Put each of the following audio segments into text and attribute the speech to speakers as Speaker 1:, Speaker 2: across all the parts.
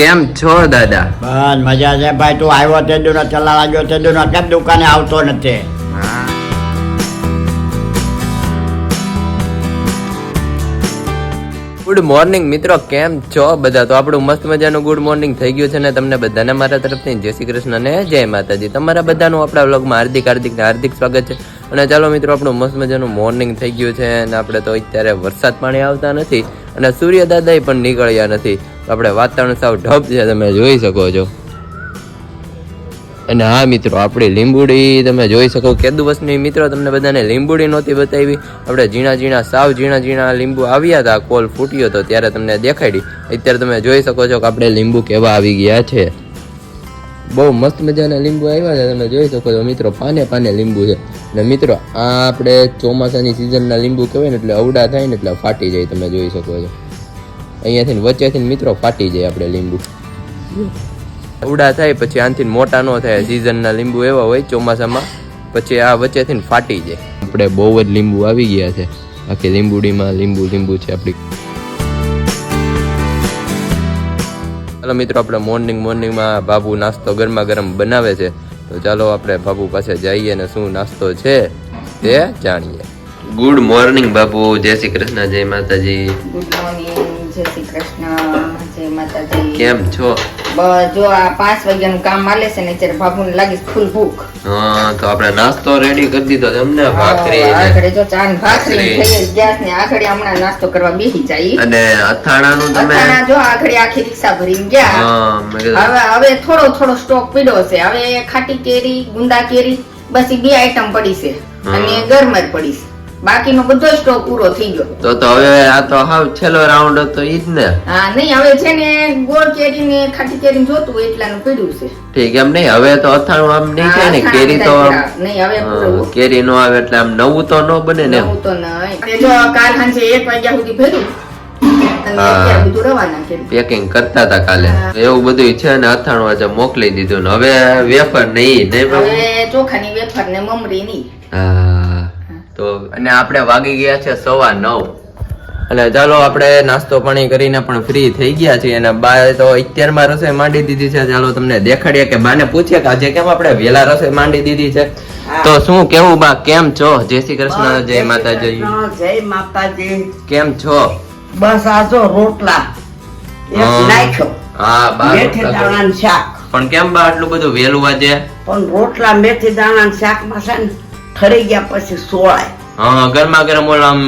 Speaker 1: કેમ છો દાદા?
Speaker 2: બસ મજા છે ભાઈ. તું આવ્યો તે દુનો ચલા લાગ્યો તે દુનો કેમ દુકાને આવતો નથી?
Speaker 1: ગુડ મોર્નિંગ મિત્રો. કેમ છો બધા? તો આપણું મસ્ત મજાનું ગુડ મોર્નિંગ થઈ ગયું છે ને તમને બધાને મારા તરફથી. જય શ્રી કૃષ્ણ ને જય માતાજી. તમારા બધાનું આપણા વ્લોગમાં હાર્દિક હાર્દિક હાર્દિક સ્વાગત છે. અને ચાલો મિત્રો આપણું મસ્ત મજાનું મોર્નિંગ થઈ ગયું છે અને આપણે તો અત્યારે વરસાદ પાણી આવતા નથી અને સૂર્ય દાદાએ પણ નીકળ્યા નથી. આપણે વાતાવરણ સાવ ઢબ છે, તમે જોઈ શકો છો. અને હા મિત્રો, આપણી લીંબુડી તમે જોઈ શકો કે દિવસની મિત્રો તમને બધાને લીંબુડી નહોતી બતાવી. આપણે ઝીણા ઝીણા, સાવ ઝીણા ઝીણા લીંબુ આવ્યા હતા, કોલ ફૂટ્યો હતો ત્યારે તમને દેખાડી. અત્યારે તમે જોઈ શકો છો કે આપણે લીંબુ કેવા આવી ગયા છે. બહુ મસ્ત મજાના લીંબુ આવ્યા છે, તમે જોઈ શકો છો મિત્રો, પાને પાને લીંબુ છે. અને મિત્રો, આ આપણે ચોમાસાની સિઝનના લીંબુ કહેવાય ને, એટલે અવડા થાય ને, એટલે ફાટી જાય, તમે જોઈ શકો છો. અહીંયાથી વચ્ચેથી મિત્રો ફાટી જાય આપણે લીંબુ. ઉડા થાય પછી આનથી મોટા ન થાય સિઝનના લીંબુ એવા હોય ચોમાસામાં પછી આ વચ્ચેથી ફાટી જાય. આપણે બહુ જ લીંબુ આવી ગયા છે. આખી લીંબુડીમાં લીંબુ લીંબુ છે આપણી. ચાલો મિત્રો આપણે મોર્નિંગ મોર્નિંગમાં બાબુ નાસ્તો ગરમા ગરમ બનાવે છે. તો ચાલો આપણે બાબુ પાસે જઈએ ને શું નાસ્તો છે તે જાણીએ. Good morning Babu. જય શ્રી કૃષ્ણ જય માતાજી.
Speaker 3: ગુડ મોર્નિંગ જય શ્રી કૃષ્ણ જય માતાજી.
Speaker 1: કેમ છો?
Speaker 3: જો આ પાંચ વાગ્યાનું કામ માલે છે ને ત્યારે બાબુને લાગી ફૂલ ભૂખ.
Speaker 1: હા તો આપણે નાસ્તો રેડી કરી દીધો છે ભાખરી ને
Speaker 3: આગળ જો ચા ભાખરી
Speaker 1: ભાખરી.
Speaker 3: થઈ ગેસ ને આગળ હમણાં નાસ્તો કરવા બેસી જાય.
Speaker 1: અને અથાણાનું તમે
Speaker 3: અથાણા જો આગળ આખી રિક્ષા ભરીને ગયા. હવે હવે થોડો થોડો સ્ટોક પીડ્યો છે. હવે ખાટી કેરી ગુંદા કેરી બસ એ બે આઈટમ પડી છે. અને ગરમ જ પડી છે. બાકીનો બધો સ્ટોક પૂરો થઈ ગયો.
Speaker 1: તો તો હવે આ તો હાવ છેલ્લો રાઉન્ડ હતો ઈ જ ને.
Speaker 3: હા નહીં હવે છે ને ગોળ કેરી ને ખાટી કેરી જોતું એટલાનું પડ્યું છે.
Speaker 1: ઠીક એમ નહીં? હવે તો અથાણું આમ નહીં થાય ને? કેરી તો
Speaker 3: નહીં હવે
Speaker 1: કેરી નો આવે એટલે આમ નવું તો ન બને ને
Speaker 3: નવું તો નહીં જો કાલ સાંજે એક વાગ્યા સુધી કર્યું.
Speaker 1: પેકિંગ કરતા હતા કાલે. એવું બધું છે ને અથાણું આજે મોકલી દીધું ને. હવે વેફર નહીં નહીં
Speaker 3: ચોખાની વેફર ને મમરી નહીં.
Speaker 1: હા. તો અને આપણે વાગી ગયા છે સવા નવ. અને ચાલો આપણે નાસ્તો પાણી કરીને પણ ફ્રી થઈ ગયા છીએ અને બા તો અત્યારમાં રસોઈ માંડી દીધી છે. ચાલો તમને દેખાડીએ કે બાને પૂછીએ કે આજે કેમ આપણે વેલા રસોઈ માંડી દીધી છે. તો શું કેવું બા? કેમ છો? જય શ્રી કૃષ્ણ જય માતાજી.
Speaker 4: જય માતાજી.
Speaker 1: કેમ છો?
Speaker 4: બસ આજો રોટલા.
Speaker 1: હા. બા
Speaker 4: મેથી દાણા શાક.
Speaker 1: પણ કેમ બા આટલું બધું વેલું આજે?
Speaker 4: પણ રોટલા મેથી દાણા શાકમાં છે ને ઠરી ગયા પછી સોળાય.
Speaker 1: હા ગરમા ગરમ ઓલા આમ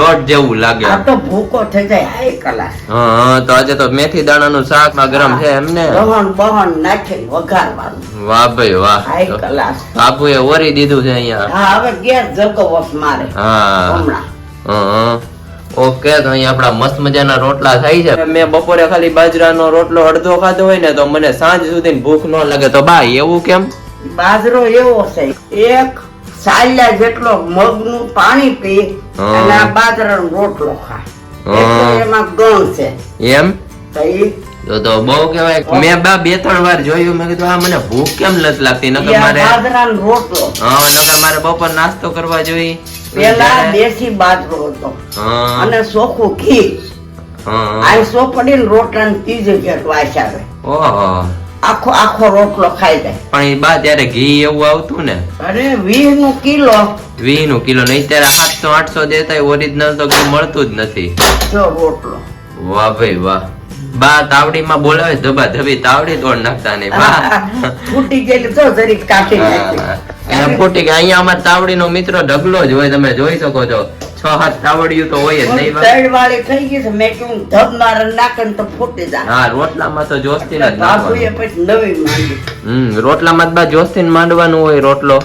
Speaker 1: લોટ જેવું લાગે.
Speaker 4: આ તો ભૂકો થઈ જાય હાઈ કલાક.
Speaker 1: હા હા, તો આજે તો મેથી દાણાનું શાકમાં ગરમ છે એમને
Speaker 4: બહન બહન નાખી વઘારવાનું.
Speaker 1: વાહ ભાઈ વાહ.
Speaker 4: હાઈ કલાક.
Speaker 1: બાપુએ ઓરી દીધું છે અહીંયા.
Speaker 4: હા હવે ગેસ જગવસ મારે.
Speaker 1: હા.
Speaker 4: હમણાં.
Speaker 1: ઓકે તો અહીંયા આપણા મસ્ત મજાના રોટલા થાય છે. મેં બપોરે ખાલી બાજરાનો રોટલો અડધો ખાધો હોય ને તો મને સાંજ સુધી ભૂખ ન લાગે. તો બા એવું કેમ?
Speaker 4: બાજરો એવો છે. એક સાલ્યા જેટલો મગનું પાણી પી અને આ બાજરાનો રોટલો ખાય. એમાં ગણ છે.
Speaker 1: એમ?
Speaker 4: તો
Speaker 1: તો બહુ કહેવાય. મેં બા બે ત્રણ વાર જોયું. મેં કીધું આ મને ભૂખ કેમ નથી લાગતી? નકર મારે
Speaker 4: રોટલો.
Speaker 1: હા નકર મારે બપોર નાસ્તો કરવા જોઈ
Speaker 4: પેલા દેશી બાજરો હતો. અને સોખું ઘી.
Speaker 1: હા.
Speaker 4: આ સોપડીને રોટલા ત્રીજે જેટ વાસ આવે
Speaker 1: ઓહો.
Speaker 4: આખો આખો રોટલો ખાઈ જાય.
Speaker 1: પણ એ બા ત્યારે ઘી એવું આવતું ને?
Speaker 4: અરે વીસનું કિલો.
Speaker 1: વીસનું કિલો નહીં ત્યારે સાતસો આઠસો દેતા ઓરિજિનલ તો ઘી મળતું જ નથી.
Speaker 4: જો રોટલો.
Speaker 1: વાહ ભાઈ વાહ. બા તાવડીમાં બોલાવે ધબા ધબી તાવડી તોડ નાખતા ને બા.
Speaker 4: ફૂટી ગયેલી તો જરીક કાઢી. નાખી.
Speaker 1: ફૂટી ખોટી અહીંયા અમાર તાવડીનો મિત્રો ઢગલો જ હોય તમે જોઈ શકો છો. છ હાથ તાવડિયું તો હોય જ નહીં
Speaker 4: તળ વાળી થઈ ગઈ છે મેં કહ્યું ધબ મારે નાખે તો ફૂટી જાય.
Speaker 1: હા રોટલામાં તો જોસ્તી જ
Speaker 4: બાપુએ. પછી નવી માંડી.
Speaker 1: હમ રોટલામાં જ બા જોસ્તી માંડવાનું હોય રોટલો.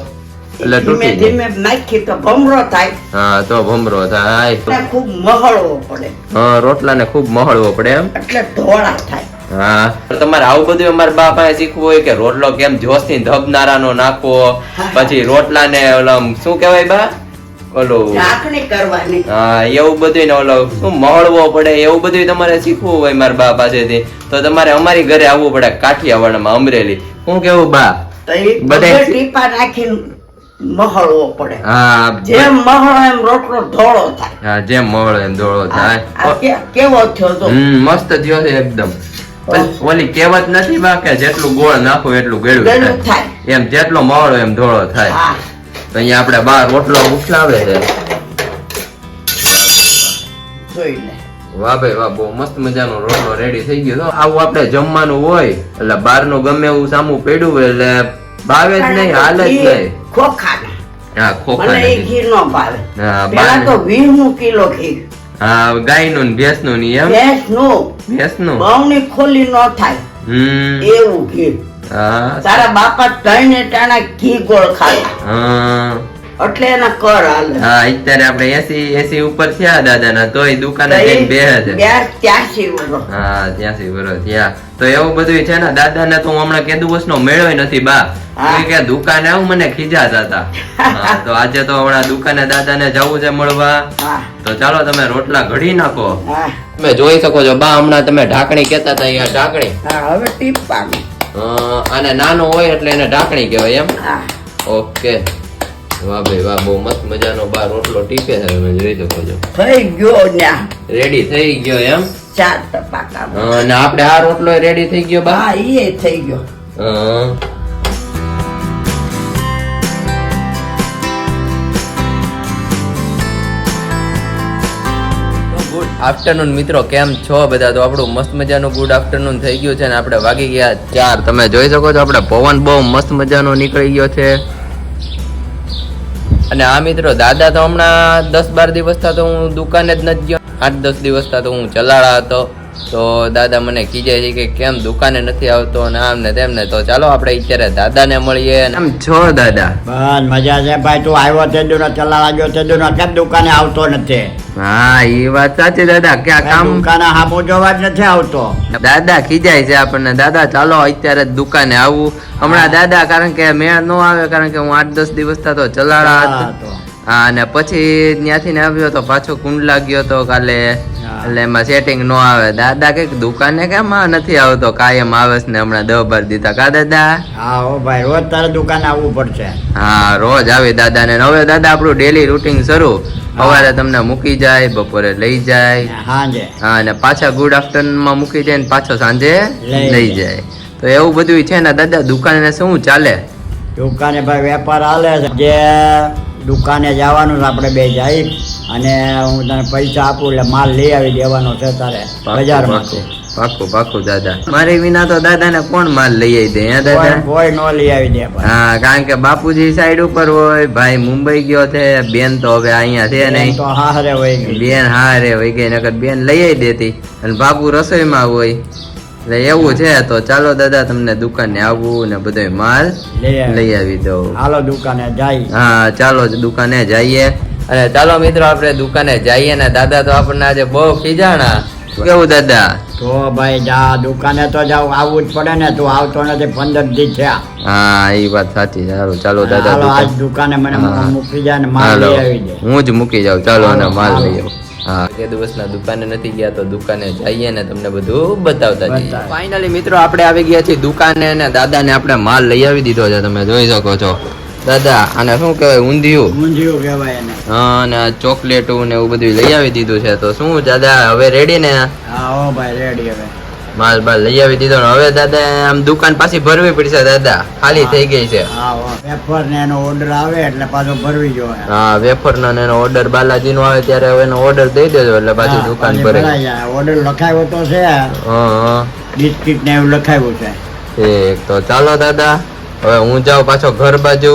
Speaker 1: એટલે
Speaker 4: ધીમે ધીમે નાખી તો ભમરો થાય.
Speaker 1: હા તો ભમરો થાય.
Speaker 4: ખૂબ મહળવો પડે.
Speaker 1: હા રોટલાને ખૂબ મહળવો પડે એમ.
Speaker 4: એટલે ધોળા થાય.
Speaker 1: હા. તમારે આવું બધું અમારા બા પાસે શીખવું હોય કે રોટલો કેમ જોશીન ધબનારા નો નાખવો પછી રોટલા ને શું કેવાય બા? ઓલું.
Speaker 4: કરવાની.
Speaker 1: હા એવું બધું ને ઓલો શું મહળવો પડે એવું બધું તમારે શીખવું હોય મારા બા પાસેથી. તો તમારે અમારી ઘરે આવવું પડે કાઠિયાવાડમાં અમરેલી. હું કેવું બા? બધે-
Speaker 4: ટીપા નાખીને મહળવો પડે.
Speaker 1: હા
Speaker 4: જેમ મહળો એમ રોટલો ધોળો થાય.
Speaker 1: હા જેમ મહળો એમ ધોળો થાય.
Speaker 4: કેવો થયો તો?
Speaker 1: મસ્ત થયો છે એકદમ. ઓલી- કહેવત નથી બા કે જેટલું ગોળ નાખો એટલું ગળ્યું થાય. એમ જેટલો માવળો એમ ધોળો થાય. તો અહીંયા આપણે બાર રોટલો ઉઠલાવે છે.
Speaker 4: જોઈ લે.
Speaker 1: વાહ ભાઈ વાહ બહુ મસ્ત મજાનો રોટલો રેડી થઈ ગયો. તો આવું આપણે જમવાનું હોય એટલે બહારનું ગમે એવું સામું પડ્યું હોય એટલે ભાવે જ નહીં હાલ જ નહીં.
Speaker 4: ખોખા
Speaker 1: હા ખોખા
Speaker 4: મને ઘી. નો ભાવે.
Speaker 1: હા,
Speaker 4: પેલા તો વીસનું કિલો ઘી.
Speaker 1: હા ગાયનું ભેંસનું એમ?
Speaker 4: ભેંસનું
Speaker 1: ભેંસનું?
Speaker 4: બહુની ખોલી નો થાય.
Speaker 1: હમ.
Speaker 4: એવું ઘી. તારા બાપા ત્રણે ટાણા ઘી ગોળ ખાય એટલે એના કર હાલે.
Speaker 1: હા અત્યારે આપણે એસી એસી ઉપર થયા દાદાના તોય દુકાને જઈને
Speaker 4: બે ત્યાંસી વર્ષ
Speaker 1: હા ત્યાંસી વર્ષ થયા. તો એવું બધું છે ને દાદાને તો હું હમણાં કેદુ વર્ષનો મેળો નથી બા. કે દુકાને આવું મને ખીજાતા હતા. તો આજે તો હમણાં દુકાને દાદાને જવું છે મળવા. તો ચાલો તમે રોટલા ઘડી નાખો. તમે જોઈ શકો છો બા હમણાં તમે ઢાંકણી કેતા હતા અહીંયા ઢાંકણી.
Speaker 4: હા હવે ટીપ
Speaker 1: અ, અને નાનો હોય એટલે એને ઢાંકણી કહેવાય એમ?
Speaker 4: હા.
Speaker 1: ઓકે. વાહ ભાઈ વાહ બહુ મસ્ત મજાનો બાર રોટલો ટીપે છે તમે જોઈ શકો છો.
Speaker 4: થઈ ગયો ન્યા
Speaker 1: રેડી થઈ ગયો એમ?
Speaker 4: ચાર ટપાકા
Speaker 1: અને આપણે આ રોટલો રેડી થઈ ગયો બા?
Speaker 4: હા એ થઈ ગયો.
Speaker 1: અ. આફ્ટરનૂન મિત્રો, કેમ છો બધા? તો આપણું મસ્ત મજાનું ગુડ આફ્ટરનૂન થઈ ગયું છે ને આપણે વાગી ગયા ચાર. તમે જોઈ શકો છો, આપણે પવન બહુ મસ્ત મજાનો નીકળી ગયો છે. અને આ મિત્રો, દાદા તો હમણાં દસ બાર દિવસ થતો હું દુકાને જ નથી ગયો. આઠ દસ દિવસ થતો હું ચલાડા હતો. તો દાદા મને કીજે છે કે કેમ દુકાને નથી આવતો ને આમ ને તેમ ને તો ચાલો આપણે અત્યારે દાદાને મળીએ આમ છો દાદા.
Speaker 2: બસ મજા છે ભાઈ તું આવ્યો તે દુનો ચલા લાગ્યો તે દુનો કેમ દુકાને આવતો નથી?
Speaker 1: હા એ વાત સાચી દાદા કે આ કામ
Speaker 2: દુકાને હામો જોવા જ નથી આવતો.
Speaker 1: દાદા ખીજાય છે આપણને. દાદા ચાલો અત્યારે દુકાને આવું. હમણાં દાદા કારણ કે મેળ ન આવે કારણ કે હું આઠ દસ દિવસ થતો ચલાડા
Speaker 2: હા.
Speaker 1: અને પછી ત્યાંથી ને આવ્યો તો પાછો કુંડ લાગ્યો તો કાલે એટલે એમાં સેટિંગ નો આવે. દાદા કંઈક દુકાને કેમ નથી આવતો? કાયમ આવે ને હમણાં દહ બાર દીધા. કા દાદા?
Speaker 2: હા ઓ ભાઈ રોજ તારે દુકાન આવવું પડશે.
Speaker 1: હા રોજ આવી દાદા ને હવે દાદા આપણું ડેલી રૂટિન શરૂ. સવારે તમને મૂકી જાય બપોરે લઈ જાય.
Speaker 2: સાંજે.
Speaker 1: હા અને પાછા ગુડ આફ્ટરનૂનમાં મૂકી જાય ને પાછો સાંજે
Speaker 2: લઈ
Speaker 1: લઈ જાય. તો એવું બધું છે ને દાદા દુકાને શું ચાલે?
Speaker 2: દુકાને ભાઈ વેપાર હાલે છે. જે દુકાને જવાનું છે આપણે બે જઈ અને હું તને પૈસા આપું એટલે માલ લઈ આવી દેવાનો છે તારે બજારમાંથી
Speaker 1: પાકું પાકું દાદા. મારી વિના તો દાદા ને કોણ માલ લઈ આવી દે હે દાદા?
Speaker 2: કોઈ નો લઈ આવી દે
Speaker 1: હા કારણ કે બાપુજી સાઈડ ઉપર હોય ભાઈ મુંબઈ ગયો છે બેન તો હવે અહીંયા છે નહીં.
Speaker 2: તો હારે હોય
Speaker 1: બેન હારે હોય ગઈ નકર બેન લઈ આવી દેતી. અને બાપુ રસોઈમાં હોય. એટલે એવું છે તો ચાલો દાદા તમને દુકાને આવવું ને બધો માલ
Speaker 2: લઈ આવી.
Speaker 1: ચાલો દઉં.
Speaker 2: હાલો દુકાને જાય.
Speaker 1: હા ચાલો દુકાને જઈએ. અને ચાલો મિત્રો આપણે દુકાને જઈએ ને દાદા તો આપણને આજે બહુ ખીજાણા. કેવું દાદા?
Speaker 2: તો ભાઈ જા દુકાને તો જાવ આવવું જ પડે ને તું આવતો નથી પંદર દી થયા.
Speaker 1: હા એ વાત સાચી સારું ચાલો દાદા
Speaker 2: આજ
Speaker 1: દુકાને.
Speaker 2: મને મૂકી જાય ને માલ લઈ આવી જાય
Speaker 1: હું જ મૂકી જાઉં. ચાલો અને માલ લઈ આવું. હા કે દિવસના દુકાને નથી ગયા તો દુકાને જઈએ ને તમને બધું બતાવતા જઈએ. ફાઇનલી મિત્રો આપણે આવી ગયા છીએ દુકાને ને દાદાને આપણે માલ લઈ આવી દીધો છે તમે જોઈ શકો છો. દાદા આને શું કહેવાય ઊંધિયું?
Speaker 2: ઊંધિયું કહેવાય એને.
Speaker 1: હા અને ચોકલેટું ને એવું બધું લઈ આવી દીધું છે તો શું દાદા હવે રેડી ને?
Speaker 2: હા ભાઈ રેડી હવે.
Speaker 1: માલ બાલ લઈ આવી દીધો ને હવે દાદા આમ દુકાન પાછી ભરવી પડશે દાદા. ખાલી થઈ ગઈ છે.
Speaker 2: વેફર ને એનો ઓર્ડર આવે એટલે પાછો ભરવી જોઈએ.
Speaker 1: હા વેફર નો ને એનો ઓર્ડર બાલાજી નો આવે ત્યારે હવે એનો ઓર્ડર દઈ દેજો એટલે પાછી દુકાન ભરે.
Speaker 2: ઓર્ડર લખાયો તો છે. બિસ્કિટ ને એવું લખાયું છે.
Speaker 1: ઠીક તો ચાલો દાદા હવે હું જાઉં પાછો ઘર બાજુ.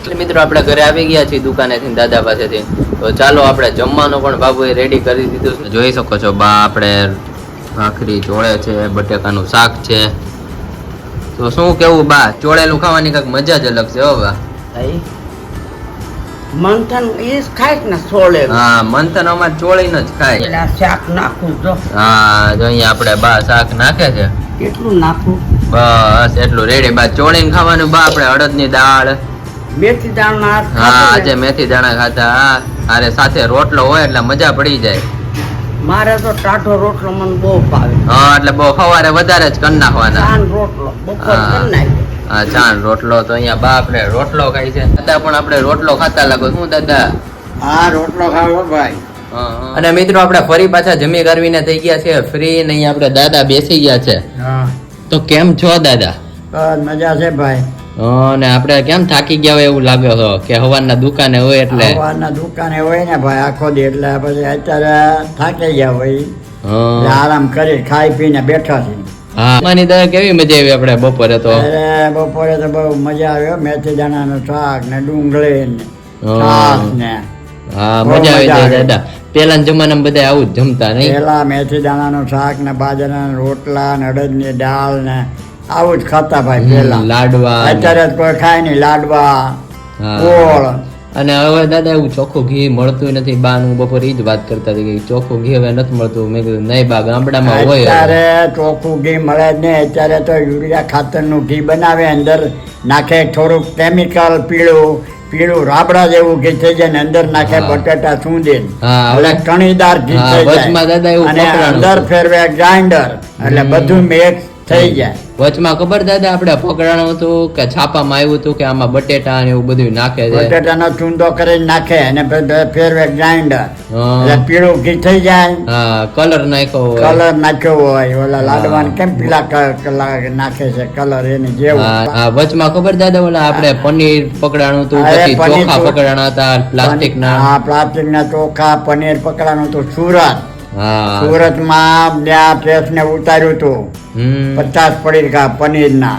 Speaker 1: એટલે મિત્રો આપણે ઘરે આવી ગયા છીએ દુકાનેથી દાદા પાસેથી. તો ચાલો આપણે જમવાનું પણ બાબુએ રેડી કરી દીધું છે. જોઈ શકો છો બા આપણે ભાખરી ચોળે છે બટેકાનું શાક છે. તો શું કેવું બા? ચોળેલું ખાવાની કંઈક મજા જ અલગ છે હો બા.
Speaker 4: મંથન એ જ ખાય ને સોળે
Speaker 1: હા મંથન અમારે ચોળીને જ ખાય.
Speaker 4: શાક નાખું જો.
Speaker 1: હા જો અહીંયા આપણે બા શાક નાખે છે.
Speaker 4: કેટલું નાખું?
Speaker 1: બસ એટલું રેડી બા ચોળીને ખાવાનું બા આપણે અડદની દાળ.
Speaker 4: મેથી દાણા
Speaker 1: હા આજે મેથી દાણા ખાતા હા અરે સાથે રોટલો હોય એટલે મજા પડી જાય.
Speaker 4: મારે તો ટાઢો રોટલો મને બહુ ભાવે.
Speaker 1: હા એટલે બહુ સવારે વધારે જ કરી નાખવાના.
Speaker 4: ચાન રોટલો બપોર કરી નાખ્યો
Speaker 1: હા રોટલો તો અહીંયા બા રે રોટલો ખાય છે. દાદા પણ આપણે રોટલો ખાતા લાગો. શું દાદા?
Speaker 2: હા રોટલો ખાવો ભાઈ.
Speaker 1: અને મિત્રો આપણે ફરી પાછા જમી કરવીને થઈ ગયા છે ફ્રી ને અહીંયા આપણે દાદા બેસી ગયા છે. તો કેમ છો દાદા?
Speaker 2: બસ મજા છે ભાઈ.
Speaker 1: અને આપણે કેમ થાકી ગયા હોય એવું લાગે છે કે હવાના દુકાને હોય એટલે?
Speaker 2: હવાના દુકાને હોય ને ભાઈ આખો દી એટલે પછી અત્યારે થાકી ગયા હોય. આરામ કરી ખાઈ પીને બેઠા છે
Speaker 1: માની દાદા કેવી મજા આવી આપણે બપોરે તો?
Speaker 2: બપોરે તો બહુ મજા આવ્યો મેથી દાણાનું શાક ને ડુંગળી ને. છાશ ને
Speaker 1: હા મજા આવી જાય દાદા. પેલા જમાનામાં બધા આવું જ જમતા નહીં?
Speaker 2: પેલા મેથી દાણાનું શાક ને બાજરાના રોટલા ને અડદની દાળ ને આવું જ ખાતા ભાઈ પેલા
Speaker 1: લાડવા
Speaker 2: અત્યારે કોઈ ખાય નહીં લાડવા ગોળ.
Speaker 1: અને હવે દાદા એવું ચોખ્ખું ઘી મળતું નથી બા નું બપોરે જ વાત કરતા હતી કે ચોખ્ખું ઘી હવે નથી મળતું. મેં કીધું નહીં બા ગામડામાં હોય
Speaker 2: અત્યારે ચોખ્ખું ઘી મળે જ નહીં અત્યારે તો યુરિયા ખાતરનું ઘી બનાવે અંદર નાખે થોડુંક કેમિકલ પીળું પીળું રાબડા જેવું ઘી થઈ જાય ને અંદર નાખે. બટાટા સૂંધી એટલે કણીદાર ઘી થઈ જાય. અને અંદર ફેરવે ગ્રાઇન્ડર એટલે બધું મિક્સ થઈ જાય.
Speaker 1: વચમાં ખબર દાદા આપણે પકડાણું હતું કે છાપામાં આવ્યું હતું કે આમાં બટેટા ને એવું બધું નાખે છે?
Speaker 2: બટાટાનો ચૂંદો કરી નાખે અને ફેરવે ગ્રાઇન્ડર. એટલે પીળું ઘી થઈ જાય.
Speaker 1: હા કલર નાખ્યો હોય.
Speaker 2: કલર નાખ્યો હોય. ઓલા લાડવાન કેમ પીલા કલર નાખે છે કલર એની જેવો?
Speaker 1: હા, વચમાં ખબર દાદા ઓલા આપણે પનીર પકડાણું હતું પછી ચોખા પકડાણા હતા પ્લાસ્ટિક ના
Speaker 2: હા પ્લાસ્ટિક ના ચોખા પનીર પકડાનું તો સુરત. સુરતમાં ત્યાં પ્રેસ ને ઉતાર્યું હતું. પચાસ પડી પનીર ના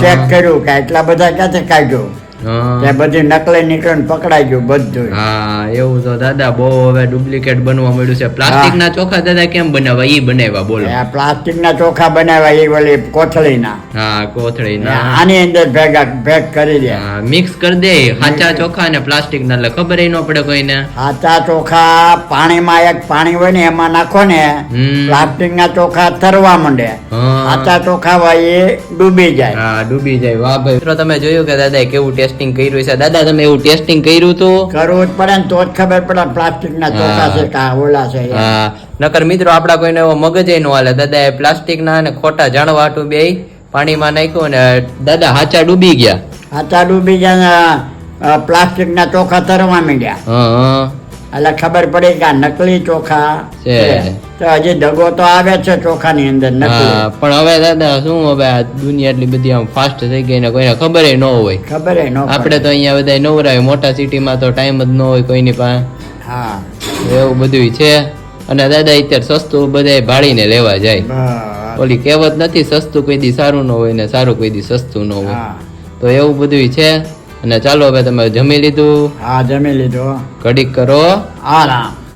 Speaker 2: ચેક કર્યું કે એટલા બધા ક્યાંથી કાઢ્યું? બધી નકલી પકડાઈ ગયું બધું
Speaker 1: હા એવું તો દાદા બહુ હવે ડુપ્લિકેટ બનવા મળ્યું છે. પ્લાસ્ટિક ના ચોખા દાદા કેમ બનાવવા? ઈ બનાવ્યા બોલો.
Speaker 2: પ્લાસ્ટિક ના ચોખા બનાવ્યા એ ઓલી કોથળી ના
Speaker 1: હા કોથળી ના
Speaker 2: આની અંદર ભેગા ભેગ કરી દે.
Speaker 1: મિક્સ કરી દે. સાચા ચોખા ને પ્લાસ્ટિક ના એટલે ખબર ન પડે કોઈને.
Speaker 2: સાચા ચોખા પાણીમાં એક પાણી હોય ને એમાં નાખો ને પ્લાસ્ટિક ના ચોખા તરવા માંડે.
Speaker 1: હા.
Speaker 2: સાચા ચોખા હોય એ ડૂબી જાય.
Speaker 1: હા ડૂબી જાય. વાહ ભાઈ. તમે જોયું કે દાદા કેવું ટેસ્ટિંગ કર્યું છે દાદા તમે એવું ટેસ્ટિંગ કર્યું હતું
Speaker 2: કરવું જ પડે ને તો જ ખબર પડે પ્લાસ્ટિક ના ચોખા છે કા ઓલા છે
Speaker 1: હા. નકર મિત્રો આપડા કોઈને એવો મગજ નો હાલે. દાદા એ પ્લાસ્ટિક ના અને ખોટા જાણવા હાટું બે પાણીમાં નાખ્યું ને દાદા હાચા ડૂબી ગયા.
Speaker 2: હાચા ડૂબી ગયા પ્લાસ્ટિક ના ચોખા તરવા માંડ્યા.
Speaker 1: હા હા.
Speaker 2: એટલે ખબર પડી કે આ નકલી ચોખા
Speaker 1: છે.
Speaker 2: તો હજી દગો તો આવે છે ચોખા ની અંદર નકલી.
Speaker 1: પણ હવે દાદા શું હવે આ દુનિયા એટલી બધી આમ ફાસ્ટ થઈ ગઈ ને કોઈને ખબર ન હોય.
Speaker 2: ખબર ન
Speaker 1: આપણે તો અહીંયા બધા નવરાય મોટા સિટીમાં તો ટાઈમ જ ન હોય કોઈની પાસે.
Speaker 2: હા.
Speaker 1: એવું બધું છે. અને દાદા અત્યારે સસ્તું બધા ભાડીને લેવા જાય. ઓલી કહેવત નથી સસ્તું કોઈ દી સારું ન હોય ને સારું કોઈ દી સસ્તું ન હોય. તો એવું બધું છે. અને ચાલો હવે તમે જમી લીધું.
Speaker 2: હા જમી લીધો.
Speaker 1: ઘડીક કરો.
Speaker 2: આરામ.